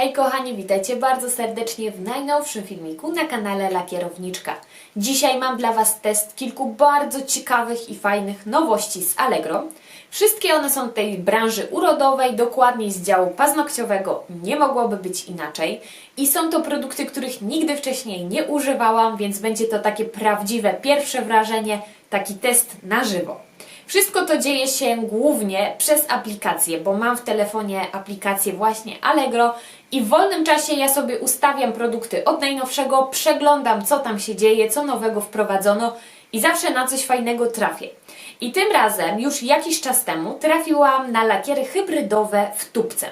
Hej kochani, witajcie bardzo serdecznie w najnowszym filmiku na kanale Lakierowniczka. Dzisiaj mam dla Was test kilku bardzo ciekawych i fajnych nowości z Allegro. Wszystkie one są tej branży urodowej, dokładniej z działu paznokciowego, nie mogłoby być inaczej. I są to produkty, których nigdy wcześniej nie używałam, więc będzie to takie prawdziwe pierwsze wrażenie, taki test na żywo. Wszystko to dzieje się głównie przez aplikację, bo mam w telefonie aplikację właśnie Allegro i w wolnym czasie ja sobie ustawiam produkty od najnowszego, przeglądam co tam się dzieje, co nowego wprowadzono i zawsze na coś fajnego trafię. I tym razem, już jakiś czas temu, trafiłam na lakiery hybrydowe w tubce.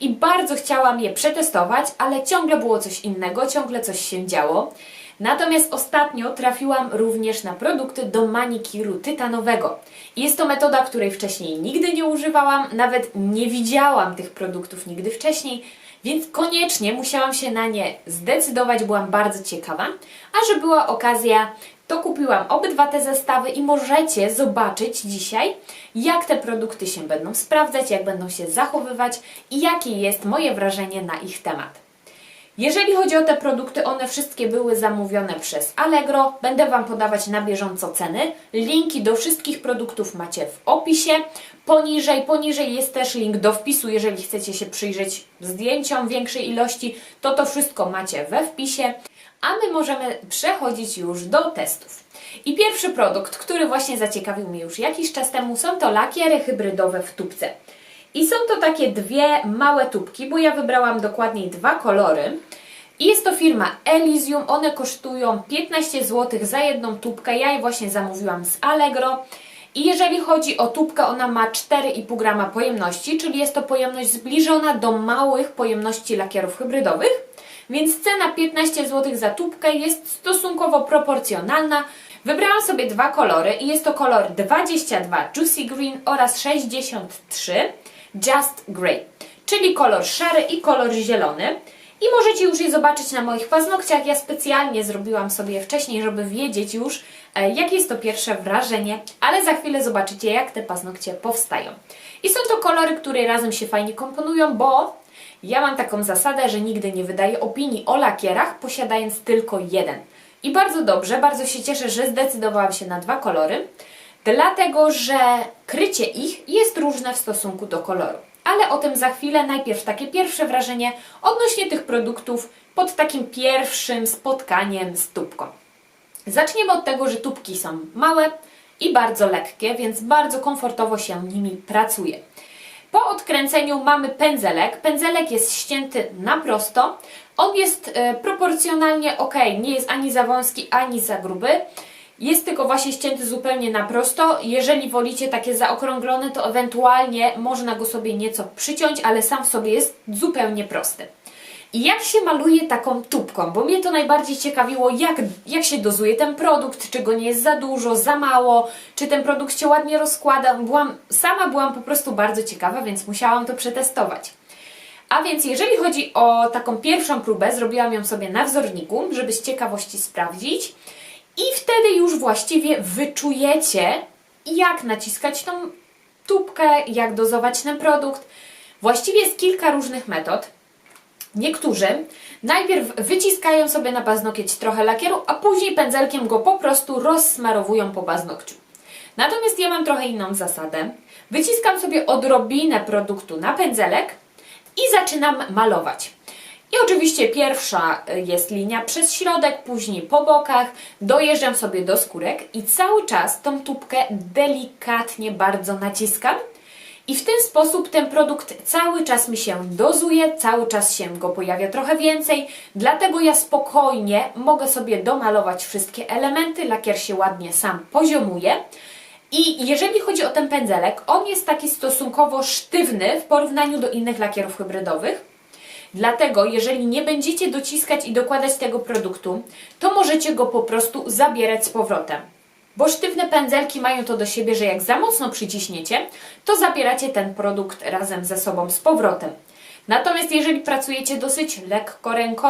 I bardzo chciałam je przetestować, ale ciągle było coś innego, ciągle coś się działo. Natomiast ostatnio trafiłam również na produkty do manikiru tytanowego. Jest to metoda, której wcześniej nigdy nie używałam, nawet nie widziałam tych produktów nigdy wcześniej, więc koniecznie musiałam się na nie zdecydować, byłam bardzo ciekawa. A że była okazja, to kupiłam obydwa te zestawy i możecie zobaczyć dzisiaj, jak te produkty się będą sprawdzać, jak będą się zachowywać i jakie jest moje wrażenie na ich temat. Jeżeli chodzi o te produkty, one wszystkie były zamówione przez Allegro. Będę Wam podawać na bieżąco ceny. Linki do wszystkich produktów macie w opisie. Poniżej, poniżej jest też link do wpisu, jeżeli chcecie się przyjrzeć zdjęciom większej ilości, to to wszystko macie we wpisie. A my możemy przechodzić już do testów. I pierwszy produkt, który właśnie zaciekawił mnie już jakiś czas temu, są to lakiery hybrydowe w tubce. I są to takie dwie małe tubki, bo ja wybrałam dokładniej dwa kolory. I jest to firma Elysium, one kosztują 15 zł za jedną tubkę. Ja je właśnie zamówiłam z Allegro. I jeżeli chodzi o tubkę, ona ma 4,5 grama pojemności, czyli jest to pojemność zbliżona do małych pojemności lakierów hybrydowych. Więc cena 15 zł za tubkę jest stosunkowo proporcjonalna. Wybrałam sobie dwa kolory i jest to kolor 22 Juicy Green oraz 63 Just Grey, czyli kolor szary i kolor zielony. I możecie już je zobaczyć na moich paznokciach. Ja specjalnie zrobiłam sobie wcześniej, żeby wiedzieć już, e, jakie jest to pierwsze wrażenie, ale za chwilę zobaczycie, jak te paznokcie powstają. I są to kolory, które razem się fajnie komponują, bo ja mam taką zasadę, że nigdy nie wydaję opinii o lakierach, posiadając tylko jeden. I bardzo dobrze, bardzo się cieszę, że zdecydowałam się na dwa kolory, dlatego że krycie ich jest różne w stosunku do koloru. Ale o tym za chwilę. Najpierw takie pierwsze wrażenie odnośnie tych produktów pod takim pierwszym spotkaniem z tubką. Zaczniemy od tego, że tubki są małe i bardzo lekkie, więc bardzo komfortowo się nimi pracuje. Po odkręceniu mamy pędzelek. Pędzelek jest ścięty na prosto. On jest e, proporcjonalnie ok, nie jest ani za wąski, ani za gruby. Jest tylko właśnie ścięty zupełnie na prosto. Jeżeli wolicie takie zaokrąglone, to ewentualnie można go sobie nieco przyciąć, ale sam w sobie jest zupełnie prosty. I jak się maluje taką tubką? Bo mnie to najbardziej ciekawiło, jak, jak się dozuje ten produkt, czy go nie jest za dużo, za mało, czy ten produkt się ładnie rozkłada. Byłam, sama byłam po prostu bardzo ciekawa, więc musiałam to przetestować. A więc jeżeli chodzi o taką pierwszą próbę, zrobiłam ją sobie na wzorniku, żeby z ciekawości sprawdzić. I wtedy już właściwie wyczujecie, jak naciskać tą tubkę, jak dozować ten produkt. Właściwie jest kilka różnych metod. Niektórzy najpierw wyciskają sobie na paznokieć trochę lakieru, a później pędzelkiem go po prostu rozsmarowują po paznokciu. Natomiast ja mam trochę inną zasadę. Wyciskam sobie odrobinę produktu na pędzelek i zaczynam malować. I oczywiście pierwsza jest linia przez środek, później po bokach, dojeżdżam sobie do skórek i cały czas tą tubkę delikatnie bardzo naciskam. I w ten sposób ten produkt cały czas mi się dozuje, cały czas się go pojawia trochę więcej, dlatego ja spokojnie mogę sobie domalować wszystkie elementy, lakier się ładnie sam poziomuje. I jeżeli chodzi o ten pędzelek, on jest taki stosunkowo sztywny w porównaniu do innych lakierów hybrydowych. Dlatego, jeżeli nie będziecie dociskać i dokładać tego produktu, to możecie go po prostu zabierać z powrotem. Bo sztywne pędzelki mają to do siebie, że jak za mocno przyciśniecie, to zabieracie ten produkt razem ze sobą z powrotem. Natomiast jeżeli pracujecie dosyć lekko ręką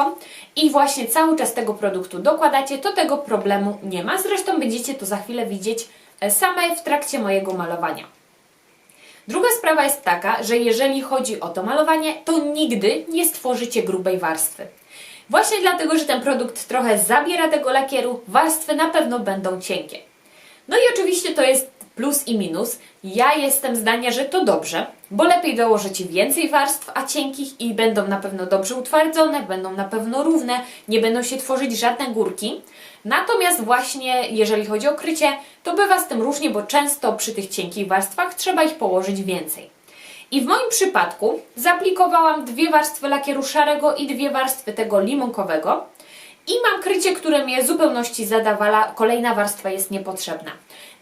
i właśnie cały czas tego produktu dokładacie, to tego problemu nie ma. Zresztą będziecie to za chwilę widzieć e, same w trakcie mojego malowania. Druga sprawa jest taka, że jeżeli chodzi o to malowanie, to nigdy nie stworzycie grubej warstwy. Właśnie dlatego, że ten produkt trochę zabiera tego lakieru, warstwy na pewno będą cienkie. No i oczywiście to jest plus i minus. Ja jestem zdania, że to dobrze, bo lepiej dołożyć więcej warstw, a cienkich i będą na pewno dobrze utwardzone, będą na pewno równe, nie będą się tworzyć żadne górki. Natomiast właśnie jeżeli chodzi o krycie, to bywa z tym różnie, bo często przy tych cienkich warstwach trzeba ich położyć więcej. I w moim przypadku zaaplikowałam dwie warstwy lakieru szarego i dwie warstwy tego limonkowego. I mam krycie, które mnie w zupełności zadawala, kolejna warstwa jest niepotrzebna.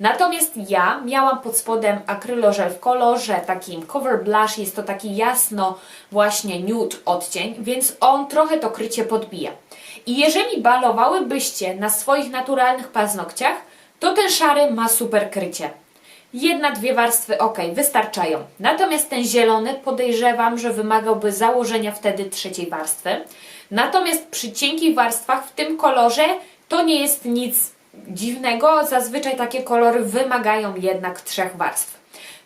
Natomiast ja miałam pod spodem akrylożel w kolorze takim cover blush, jest to taki jasno właśnie nude odcień, więc on trochę to krycie podbija. I jeżeli balowałybyście na swoich naturalnych paznokciach, to ten szary ma super krycie. Jedna, dwie warstwy ok, wystarczają. Natomiast ten zielony podejrzewam, że wymagałby założenia wtedy trzeciej warstwy. Natomiast przy cienkich warstwach w tym kolorze to nie jest nic dziwnego. Zazwyczaj takie kolory wymagają jednak trzech warstw.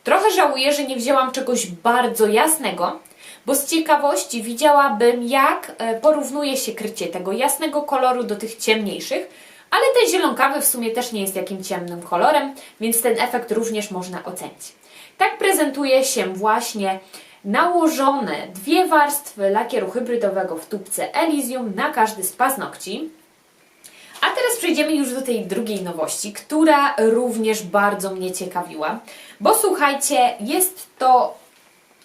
Trochę żałuję, że nie wzięłam czegoś bardzo jasnego, bo z ciekawości widziałabym, jak e, porównuje się krycie tego jasnego koloru do tych ciemniejszych, ale ten zielonkawy w sumie też nie jest jakim ciemnym kolorem, więc ten efekt również można ocenić. Tak prezentuje się właśnie nałożone dwie warstwy lakieru hybrydowego w tubce Elysium na każdy z paznokci. A teraz przejdziemy już do tej drugiej nowości, która również bardzo mnie ciekawiła, bo słuchajcie, jest to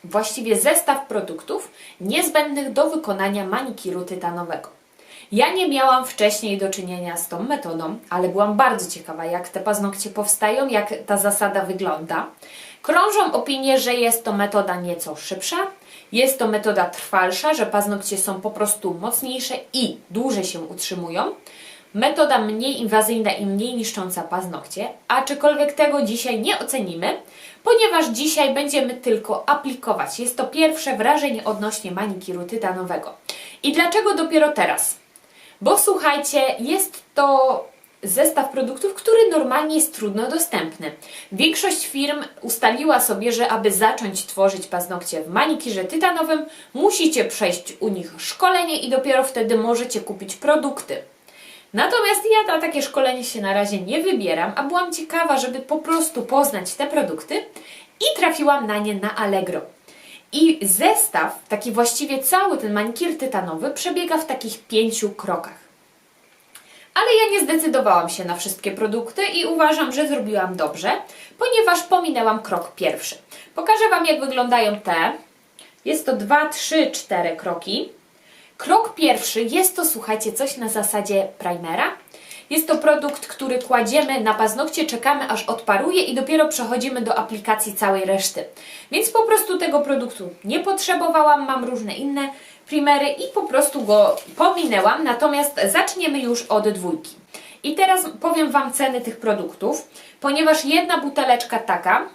właściwie zestaw produktów niezbędnych do wykonania manikiru tytanowego. Ja nie miałam wcześniej do czynienia z tą metodą, ale byłam bardzo ciekawa, jak te paznokcie powstają, jak ta zasada wygląda. Krążą opinie, że jest to metoda nieco szybsza, jest to metoda trwalsza, że paznokcie są po prostu mocniejsze i dłużej się utrzymują. Metoda mniej inwazyjna i mniej niszcząca paznokcie, aczkolwiek tego dzisiaj nie ocenimy, ponieważ dzisiaj będziemy tylko aplikować. Jest to pierwsze wrażenie odnośnie manikiru tytanowego. I dlaczego dopiero teraz? Bo słuchajcie, jest to zestaw produktów, który normalnie jest trudno dostępny. Większość firm ustaliła sobie, że aby zacząć tworzyć paznokcie w manikirze tytanowym, musicie przejść u nich szkolenie i dopiero wtedy możecie kupić produkty. Natomiast ja na takie szkolenie się na razie nie wybieram, a byłam ciekawa, żeby po prostu poznać te produkty i trafiłam na nie na Allegro. I zestaw, taki właściwie cały ten manikir tytanowy, przebiega w takich pięciu krokach. Ale ja nie zdecydowałam się na wszystkie produkty i uważam, że zrobiłam dobrze, ponieważ pominęłam krok pierwszy. Pokażę Wam, jak wyglądają te. Jest to 2, 3, 4 kroki. Krok pierwszy jest to, słuchajcie, coś na zasadzie primera. Jest to produkt, który kładziemy na paznokcie, czekamy aż odparuje i dopiero przechodzimy do aplikacji całej reszty. Więc po prostu tego produktu nie potrzebowałam, mam różne inne primery i po prostu go pominęłam, natomiast zaczniemy już od dwójki. I teraz powiem Wam ceny tych produktów, ponieważ jedna buteleczka taka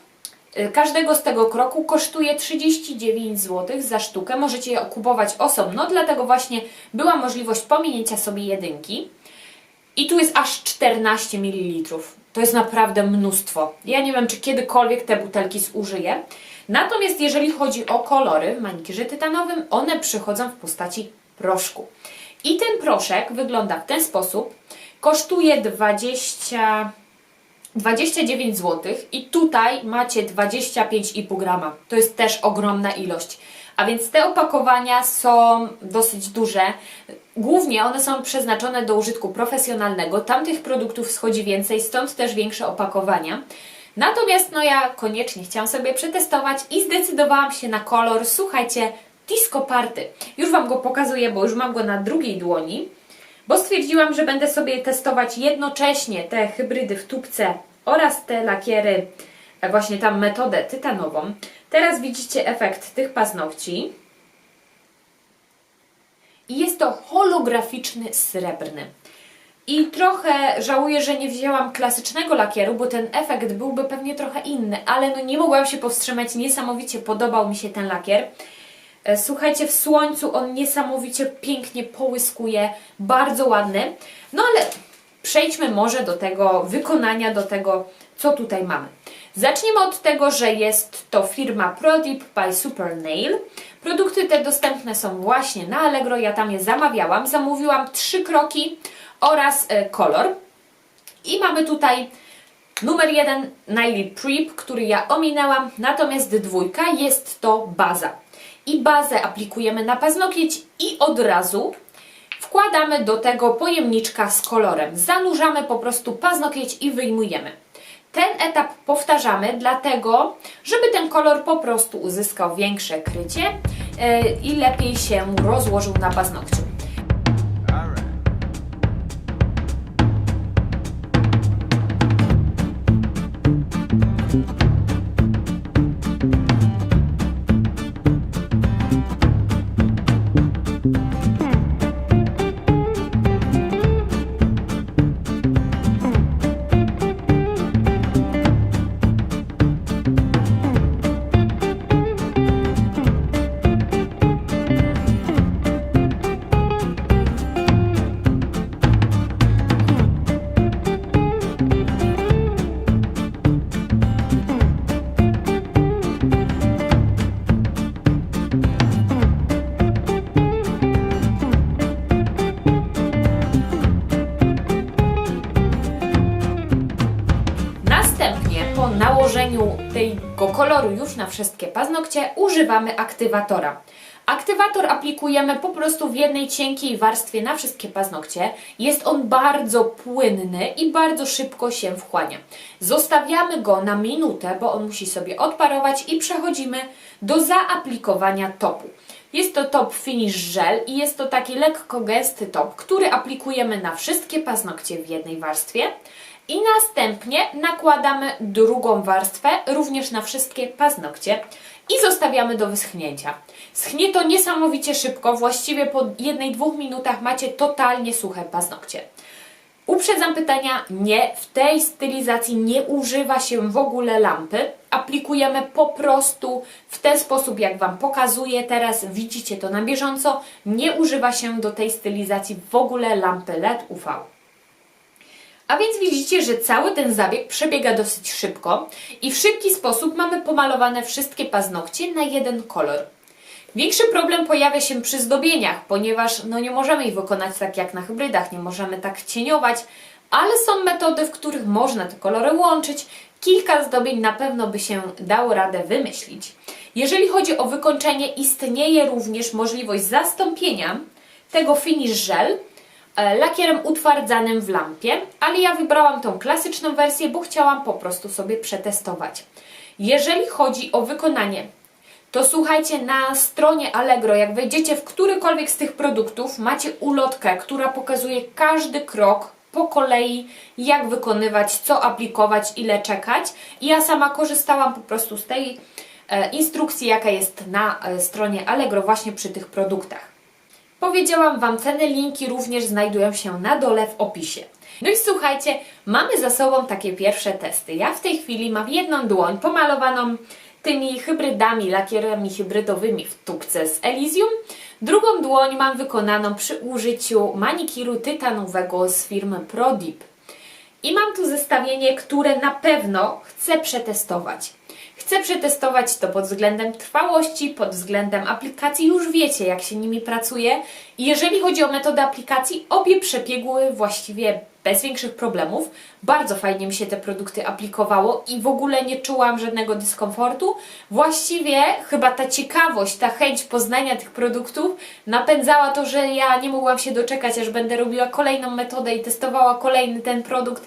każdego z tego kroku kosztuje 39 zł za sztukę. Możecie je kupować osobno, dlatego właśnie była możliwość pominięcia sobie jedynki. I tu jest aż 14 ml. To jest naprawdę mnóstwo. Ja nie wiem, czy kiedykolwiek te butelki zużyję. Natomiast jeżeli chodzi o kolory w manikirze tytanowym, one przychodzą w postaci proszku. I ten proszek wygląda w ten sposób. Kosztuje 20... 29 zł i tutaj macie 25,5 grama. To jest też ogromna ilość. A więc te opakowania są dosyć duże. Głównie one są przeznaczone do użytku profesjonalnego. Tamtych produktów schodzi więcej, stąd też większe opakowania. Natomiast no ja koniecznie chciałam sobie przetestować i zdecydowałam się na kolor, słuchajcie, Disco Party. Już Wam go pokazuję, bo już mam go na drugiej dłoni, bo stwierdziłam, że będę sobie testować jednocześnie te hybrydy w tubce oraz te lakiery, e, właśnie tam metodę tytanową. Teraz widzicie efekt tych paznokci. I jest to holograficzny srebrny. I trochę żałuję, że nie wzięłam klasycznego lakieru, bo ten efekt byłby pewnie trochę inny, ale no nie mogłam się powstrzymać, niesamowicie podobał mi się ten lakier. E, słuchajcie, w słońcu on niesamowicie pięknie połyskuje, bardzo ładny. No ale przejdźmy może do tego wykonania, do tego, co tutaj mamy. Zaczniemy od tego, że jest to firma Prodip by Super Nail. Produkty te dostępne są właśnie na Allegro, ja tam je zamawiałam. Zamówiłam trzy kroki oraz e, kolor. I mamy tutaj numer jeden Nail Prep, który ja ominęłam, natomiast dwójka jest to baza. I bazę aplikujemy na paznokieć i od razu wkładamy do tego pojemniczka z kolorem. Zanurzamy po prostu paznokieć i wyjmujemy. Ten etap powtarzamy dlatego, żeby ten kolor po prostu uzyskał większe krycie yy, i lepiej się rozłożył na paznokciu. Koloru już na wszystkie paznokcie używamy aktywatora. Aktywator aplikujemy po prostu w jednej cienkiej warstwie na wszystkie paznokcie. Jest on bardzo płynny i bardzo szybko się wchłania. Zostawiamy go na minutę, bo on musi sobie odparować i przechodzimy do zaaplikowania topu. Jest to top Finish Gel i jest to taki lekko gęsty top, który aplikujemy na wszystkie paznokcie w jednej warstwie. I następnie nakładamy drugą warstwę, również na wszystkie paznokcie i zostawiamy do wyschnięcia. Schnie to niesamowicie szybko, właściwie po jednej, dwóch minutach macie totalnie suche paznokcie. Uprzedzam pytania, nie, w tej stylizacji nie używa się w ogóle lampy. Aplikujemy po prostu w ten sposób, jak Wam pokazuję teraz, widzicie to na bieżąco. Nie używa się do tej stylizacji w ogóle lampy LED UV. A więc widzicie, że cały ten zabieg przebiega dosyć szybko i w szybki sposób mamy pomalowane wszystkie paznokcie na jeden kolor. Większy problem pojawia się przy zdobieniach, ponieważ no nie możemy ich wykonać tak jak na hybrydach, nie możemy tak cieniować, ale są metody, w których można te kolory łączyć. Kilka zdobień na pewno by się dało radę wymyślić. Jeżeli chodzi o wykończenie, istnieje również możliwość zastąpienia tego finish gel e, lakierem utwardzanym w lampie, ale ja wybrałam tą klasyczną wersję, bo chciałam po prostu sobie przetestować. Jeżeli chodzi o wykonanie, to słuchajcie, na stronie Allegro, jak wejdziecie w którykolwiek z tych produktów, macie ulotkę, która pokazuje każdy krok po kolei, jak wykonywać, co aplikować, ile czekać. I ja sama korzystałam po prostu z tej e, instrukcji, jaka jest na e, stronie Allegro właśnie przy tych produktach. Powiedziałam Wam, ceny linki również znajdują się na dole w opisie. No i słuchajcie, mamy za sobą takie pierwsze testy. Ja w tej chwili mam jedną dłoń pomalowaną tymi hybrydami, lakierami hybrydowymi w tubce z Elysium. Drugą dłoń mam wykonaną przy użyciu manikiru tytanowego z firmy Prodip. I mam tu zestawienie, które na pewno chcę przetestować. Chcę przetestować to pod względem trwałości, pod względem aplikacji, już wiecie jak się nimi pracuje. I jeżeli chodzi o metodę aplikacji, obie przebiegły właściwie bez większych problemów. Bardzo fajnie mi się te produkty aplikowało i w ogóle nie czułam żadnego dyskomfortu. Właściwie chyba ta ciekawość, ta chęć poznania tych produktów napędzała to, że ja nie mogłam się doczekać, aż będę robiła kolejną metodę i testowała kolejny ten produkt.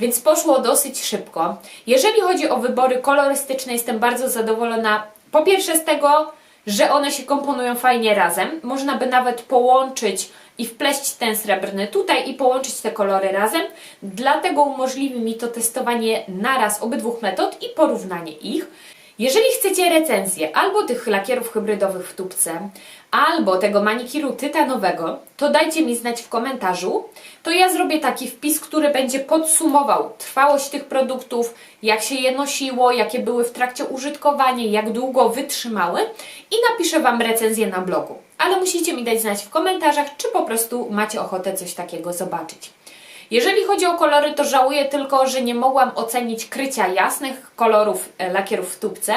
Więc poszło dosyć szybko. Jeżeli chodzi o wybory kolorystyczne, jestem bardzo zadowolona. Po pierwsze z tego, że one się komponują fajnie razem. Można by nawet połączyć i wpleść ten srebrny tutaj i połączyć te kolory razem. Dlatego umożliwi mi to testowanie naraz obydwóch metod i porównanie ich. Jeżeli chcecie recenzję albo tych lakierów hybrydowych w tubce, albo tego manikiru tytanowego, to dajcie mi znać w komentarzu. To ja zrobię taki wpis, który będzie podsumował trwałość tych produktów, jak się je nosiło, jakie były w trakcie użytkowania, jak długo wytrzymały i napiszę Wam recenzję na blogu. Ale musicie mi dać znać w komentarzach, czy po prostu macie ochotę coś takiego zobaczyć. Jeżeli chodzi o kolory, to żałuję tylko, że nie mogłam ocenić krycia jasnych kolorów e, lakierów w tubce,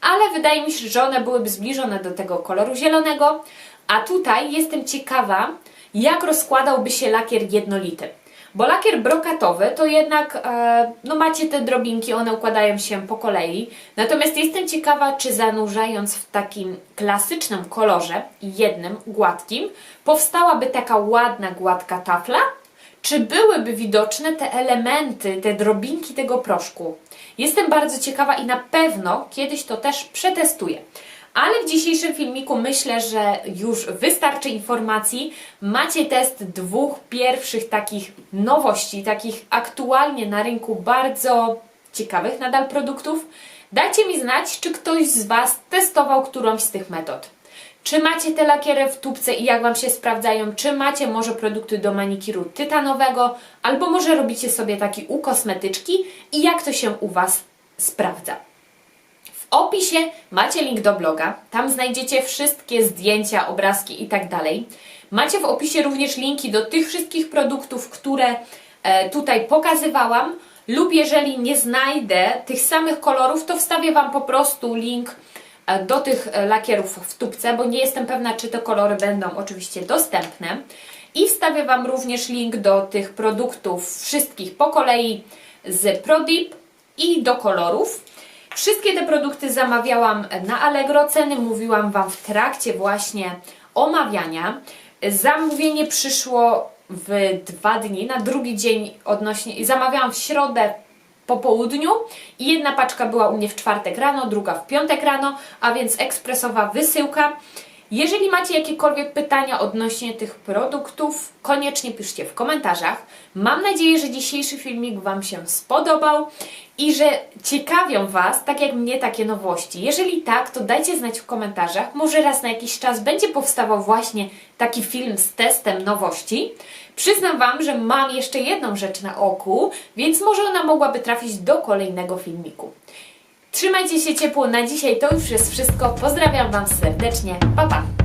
ale wydaje mi się, że one byłyby zbliżone do tego koloru zielonego, a tutaj jestem ciekawa, jak rozkładałby się lakier jednolity. Bo lakier brokatowy to jednak, e, no macie te drobinki, one układają się po kolei. Natomiast jestem ciekawa, czy zanurzając w takim klasycznym kolorze, jednym, gładkim, powstałaby taka ładna, gładka tafla, czy byłyby widoczne te elementy, te drobinki tego proszku. Jestem bardzo ciekawa i na pewno kiedyś to też przetestuję. Ale w dzisiejszym filmiku myślę, że już wystarczy informacji. Macie test dwóch pierwszych takich nowości, takich aktualnie na rynku bardzo ciekawych nadal produktów. Dajcie mi znać, czy ktoś z Was testował którąś z tych metod. Czy macie te lakiery w tubce i jak Wam się sprawdzają? Czy macie może produkty do manikiru tytanowego? Albo może robicie sobie taki u kosmetyczki i jak to się u Was sprawdza? W opisie macie link do bloga, tam znajdziecie wszystkie zdjęcia, obrazki i tak dalej. Macie w opisie również linki do tych wszystkich produktów, które e, tutaj pokazywałam, lub jeżeli nie znajdę tych samych kolorów, to wstawię Wam po prostu link do tych e, lakierów w tubce, bo nie jestem pewna, czy te kolory będą oczywiście dostępne. I wstawię Wam również link do tych produktów wszystkich po kolei z ProDip i do kolorów. Wszystkie te produkty zamawiałam na Allegro. Ceny mówiłam Wam w trakcie właśnie omawiania. Zamówienie przyszło w dwa dni, na drugi dzień odnośnie. Zamawiałam w środę po południu i jedna paczka była u mnie w czwartek rano, druga w piątek rano, a więc ekspresowa wysyłka. Jeżeli macie jakiekolwiek pytania odnośnie tych produktów, koniecznie piszcie w komentarzach. Mam nadzieję, że dzisiejszy filmik Wam się spodobał i że ciekawią Was, tak jak mnie, takie nowości. Jeżeli tak, to dajcie znać w komentarzach. Może raz na jakiś czas będzie powstawał właśnie taki film z testem nowości. Przyznam Wam, że mam jeszcze jedną rzecz na oku, więc może ona mogłaby trafić do kolejnego filmiku. Trzymajcie się ciepło na dzisiaj, to już jest wszystko. Pozdrawiam Wam serdecznie. Pa, pa!